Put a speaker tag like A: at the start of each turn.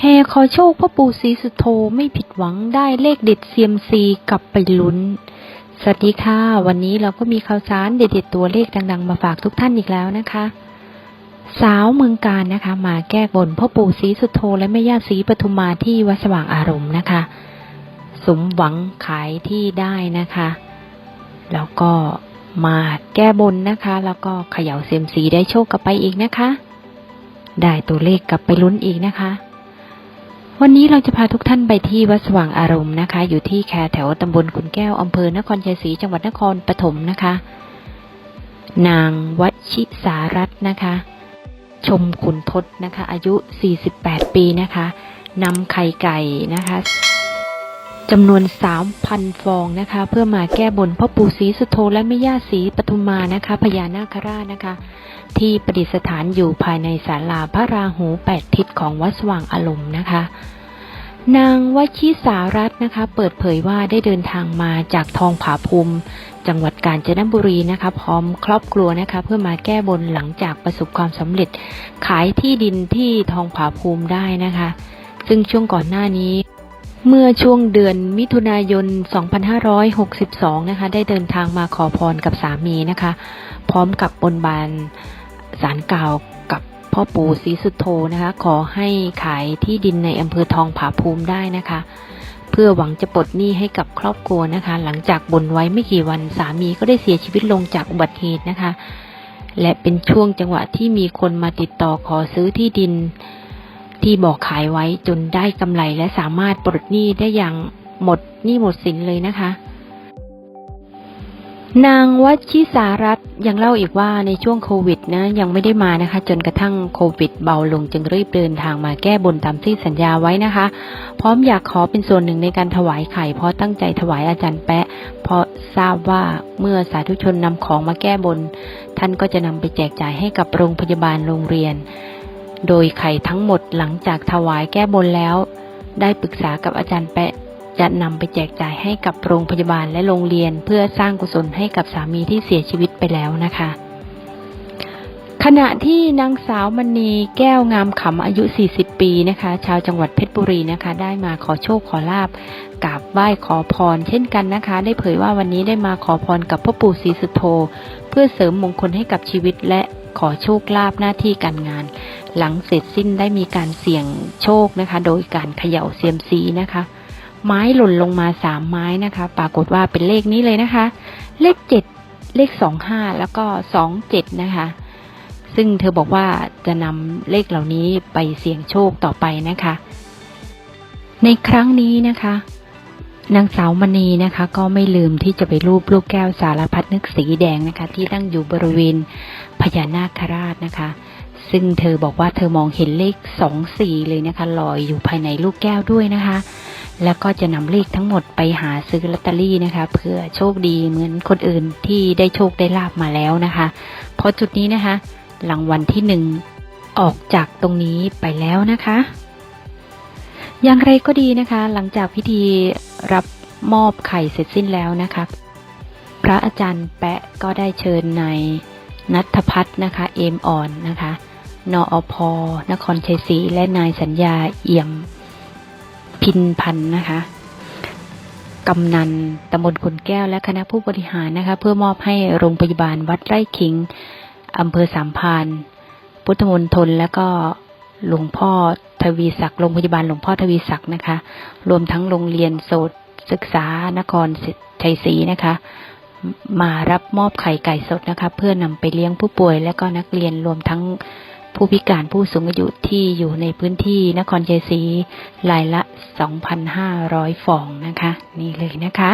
A: แฮขอโชคพ่อปู่ศรีสุโธไม่ผิดหวังได้เลขเด็ดเซียมซีกลับไปลุ้น สวัสดีค่ะ วันนี้เราก็มีข่าวสารเด็ดๆตัวเลขดังๆ มาฝากทุกท่านอีกแล้วนะคะ สาวเมืองการนะคะ มาแก้บนพ่อปู่ศรีสุโธและแม่ย่าศรีปทุมมาที่วัดสว่างอารมณ์นะคะ สมหวังขายที่ได้นะคะ แล้วก็มาแก้บนนะคะ แล้วก็เขย่าเซียมซีได้โชคกลับไปอีกนะคะ ได้ตัวเลขกลับไปลุ้นอีกนะคะ วันนี้เราจะพาทุกท่านไปที่วัดสว่างอารมณ์นะคะ อยู่ที่แคแถวตำบลขุนแก้วอำเภอนครชัยศรีจังหวัดนครปฐมนะคะ นางวชิสารัตน์นะคะ ชมขุนทศนะคะ อายุ 48 ปีนะคะนำไข่ไก่นะคะ จำนวน 3,000 ฟองนะคะ เพื่อมาแก้บนพ่อปู่ศรีสุโธและแม่ย่าศรีปทุมมานะคะพญานาคราชนะคะ ที่ประดิษฐานอยู่ภายในศาลาพระราหูแปดทิศของวัดสว่างอารมณ์นะคะ นางวชิสารัตน์นะคะ เปิดเผยว่าได้เดินทางมาจากทองผาภูมิ จังหวัดกาญจนบุรีนะคะ พร้อมครอบครัวนะคะ เพื่อมาแก้บนหลังจากประสบความสำเร็จ ขายที่ดินที่ทองผาภูมิได้นะคะ ซึ่งช่วงก่อนหน้านี้ เมื่อช่วงเดือนมิถุนายน 2562 นะคะ ได้เดินทางมาขอพรกับสามีนะคะ พร้อมกับบนบานสารกล่าวกับพ่อปู่ศรีสุโธนะคะ ขอให้ขายที่ดินในอำเภอทองผาภูมิได้นะคะ เพื่อหวังจะปลดหนี้ให้กับครอบครัวนะคะ หลังจากบนไว้ไม่กี่วันสามีก็ได้เสียชีวิตลงจากอุบัติเหตุนะคะ และเป็นช่วงจังหวะที่มีคนมาติดต่อขอซื้อที่ดิน ที่บอกขายไว้จนได้กำไรและสามารถปลดหนี้ได้อย่างหมดหนี้หมดสินเลยนะคะ นางวัชิสารัตน์ยังเล่าอีกว่าในช่วงโควิดนะยังไม่ได้มานะคะ จนกระทั่งโควิดเบาลงจึงรีบเดินทางมาแก้บนตามที่สัญญาไว้นะคะ พร้อมอยากขอเป็นส่วนหนึ่งในการถวายไข่เพราะตั้งใจถวายอาจารย์แปะ เพราะทราบว่าเมื่อสาธุชนนำของมาแก้บน ท่านก็จะนำไปแจกจ่ายให้กับโรงพยาบาลโรงเรียน โดยไข่ทั้งหมดหลังจากถวายแก้บนแล้ว ได้ปรึกษากับอาจารย์แปะจะนำไปแจกจ่ายให้กับโรงพยาบาลและโรงเรียนเพื่อสร้างกุศลให้กับสามีที่เสียชีวิตไปแล้วนะคะ ขณะที่นางสาวมณีแก้วงามขำอายุ 40 ปีนะคะ ชาวจังหวัดเพชรบุรีนะคะ ได้มาขอโชคขอลาบกราบไหว้ขอพร เช่นกันนะคะ ได้เผยว่าวันนี้ได้มาขอพรกับพ่อปู่ศรีสุโธเพื่อเสริมมงคลให้กับชีวิตและ ขอโชคลาภหน้าที่การงาน หลังเสร็จสิ้นได้มีการเสี่ยงโชคนะคะ โดยการเขย่าเซียมซีนะคะ ไม้หล่นลงมาสามไม้นะคะ ปรากฏว่าเป็นเลขนี้เลยนะคะ เลขเจ็ดเลขสองห้าแล้วก็สองเจ็ดนะคะ ซึ่งเธอบอกว่าจะนำเลขเหล่านี้ไปเสี่ยงโชคต่อไปนะคะ ในครั้งนี้นะคะ นางสาวมณีนะคะ ก็ไม่ลืมที่จะไปรูปลูกแก้วสารพัดนึกสีแดงนะคะ ที่ตั้งอยู่บริเวณพญานาคราชนะคะ ซึ่งเธอบอกว่าเธอมองเห็นเลขสองสี่เลยนะคะลอยอยู่ภายในลูกแก้วด้วยนะคะ แล้วก็จะนำเลขทั้งหมดไปหาซื้อลอตเตอรี่นะคะเพื่อโชคดีเหมือนคนอื่นที่ได้โชคได้ลาบมาแล้วนะคะ เพราะจุดนี้นะคะรางวัลที่หนึ่งออกจากตรงนี้ไปแล้วนะคะ อย่างไรก็ดีนะคะ หลังจากพิธี รับมอบไข่เสร็จสิ้นแล้วนะคะพระอาจารย์แปะก็ได้เชิญนายนัทพัฒน์นะคะ เอมอ่อนนะคะนออพนครชัยศรีและนายสัญญาเอี่ยมพินพันธ์นะคะกำนันตำบลขุนแก้วและคณะผู้บริหารนะคะ เพื่อมอบให้โรงพยาบาลวัดไร่ขิงอำเภอสามพานพุทธมณฑลและก็หลวงพ่อ ทวีศักดิ์โรงพยาบาลหลวงพ่อทวีศักดิ์นะคะ รวมทั้งโรงเรียนโสตศึกษานครชัยศรีนะคะ มารับมอบไข่ไก่สดนะคะ เพื่อนำไปเลี้ยงผู้ป่วย และก็นักเรียนรวมทั้งผู้พิการผู้สูงอายุที่อยู่ในพื้นที่นครชัยศรีรายละ 2,500 ฟองนะคะ นี่เลยนะคะ